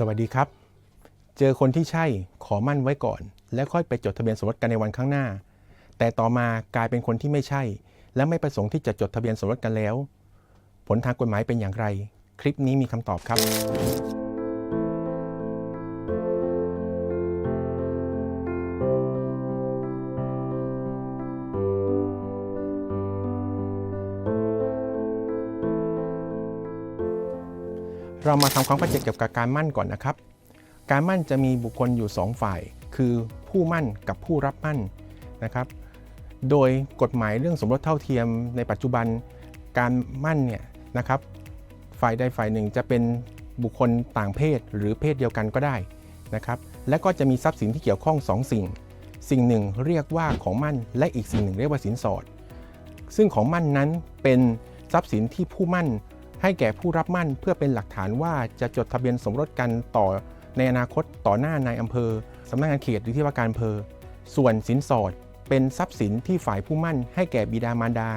สวัสดีครับ เจอคนที่ใช่ขอมั่นไว้ก่อน แล้วค่อยไปจดทะเบียนสมรสกันในวันข้างหน้า แต่ต่อมากลายเป็นคนที่ไม่ใช่ และไม่ประสงค์ที่จะจดทะเบียนสมรสกันแล้ว ผลทางกฎหมายเป็นอย่างไร คลิปนี้มีคำตอบครับ เรามาทำความเข้าใจเกี่ยวกับการมั่นก่อนนะครับ การมั่นจะมีบุคคลอยู่ 2 ฝ่าย คือผู้มั่นกับผู้รับมั่นนะครับ โดยกฎหมายเรื่องสมรสเท่าเทียมในปัจจุบันการมั่นเนี่ยนะครับ ฝ่ายใดฝ่ายหนึ่งจะเป็นบุคคลต่างเพศหรือเพศเดียวกันก็ได้นะครับ และก็จะมีทรัพย์สินที่เกี่ยวข้อง 2 สิ่ง สิ่งหนึ่งเรียกว่าของมั่น และอีกสิ่งหนึ่งเรียกว่าสินสอด ซึ่งของมั่นนั้นเป็นทรัพย์สินที่ผู้มั่น ให้แก่ผู้รับมั่นเพื่อเป็นหลักฐานว่าจะจดทะเบียนสมรสกันต่อในอนาคตต่อหน้านายอำเภอสำนักงานเขตหรือที่ว่าการอำเภอ ส่วนสินสอด เป็นทรัพย์สินที่ฝ่ายผู้มั่น ให้แก่บิดามารดา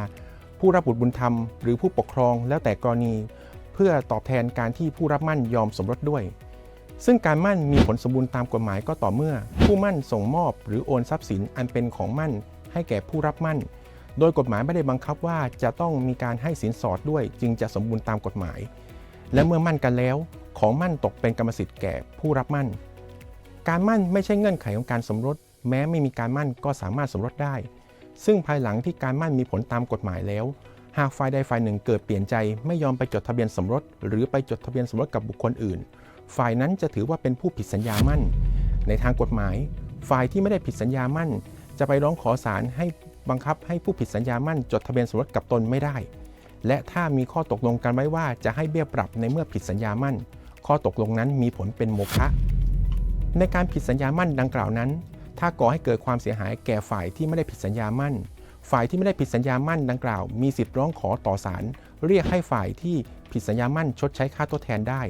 ผู้รับบุตรบุญธรรมหรือผู้ปกครองแล้วแต่กรณี เพื่อตอบแทนการที่ผู้รับมั่นยอมสมรสด้วย ซึ่งการมั่นมีผลสมบูรณ์ตามกฎหมายก็ต่อเมื่อ ผู้มั่นส่งมอบ หรือโอนทรัพย์สินอันเป็นของมั่น ให้แก่ผู้รับมั่น โดยกฎหมายไม่ได้บังคับว่าจะต้องมีการให้สินสอดด้วย จึงจะสมบูรณ์ตามกฎหมาย และเมื่อมั่นกันแล้ว ของมั่นตกเป็นกรรมสิทธิ์แก่ผู้รับมั่น การมั่นไม่ใช่เงื่อนไขของการสมรส แม้ไม่มีการมั่นก็สามารถสมรสได้ ซึ่งภายหลังที่การมั่นมีผลตามกฎหมายแล้ว หากฝ่ายใดฝ่ายหนึ่งเกิดเปลี่ยนใจ ไม่ยอมไปจดทะเบียนสมรส หรือไปจดทะเบียนสมรสกับบุคคลอื่น ฝ่ายนั้นจะถือว่าเป็นผู้ผิดสัญญามั่น ในทางกฎหมาย ฝ่ายที่ไม่ได้ผิดสัญญามั่น จะไปร้องขอศาลให้ บังคับให้ผู้ผิดสัญญามั่นจดทะเบียนสมรสกับตนไม่ได้ และถ้ามีข้อตกลงกันไว้ว่าจะให้เบี้ยปรับในเมื่อผิดสัญญามั่น ข้อตกลงนั้นมีผลเป็นโมฆะในการผิดสัญญามั่นดังกล่าวนั้น ถ้าก่อให้เกิดความเสียหายแก่ฝ่ายที่ไม่ได้ผิดสัญญามั่น ฝ่ายที่ไม่ได้ผิดสัญญามั่นดังกล่าว มีสิทธิ์ร้องขอต่อศาลเรียกให้ฝ่ายที่ผิดสัญญามั่นชดใช้ค่าทดแทนได้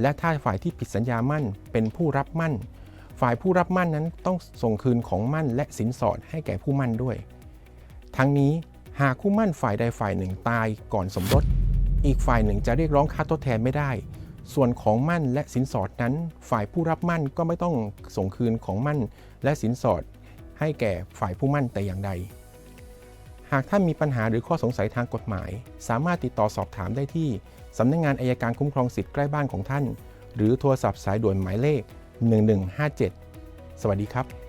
และถ้าฝ่ายที่ผิดสัญญามั่นเป็นผู้รับมั่น ฝ่ายผู้รับมั่นนั้นต้องส่งคืนของมั่นและสินสอดให้แก่ผู้มั่นด้วย ทั้งนี้หากคู่มั่นฝ่ายใดฝ่ายหนึ่งตายก่อนสมรส อีกฝ่ายหนึ่งจะเรียกร้องค่าทดแทนไม่ได้ ส่วนของมั่นและสินสอดนั้น ฝ่ายผู้รับมั่นก็ไม่ต้องส่งคืนของมั่นและสินสอด ให้แก่ฝ่ายผู้มั่นแต่อย่างใด หากท่านมีปัญหาหรือข้อสงสัยทางกฎหมาย สามารถติดต่อสอบถามได้ที่สำนักงานอายการคุ้มครองสิทธิ์ใกล้บ้านของท่าน หรือโทรศัพท์สายด่วนหมายเลข 1157 สวัสดีครับ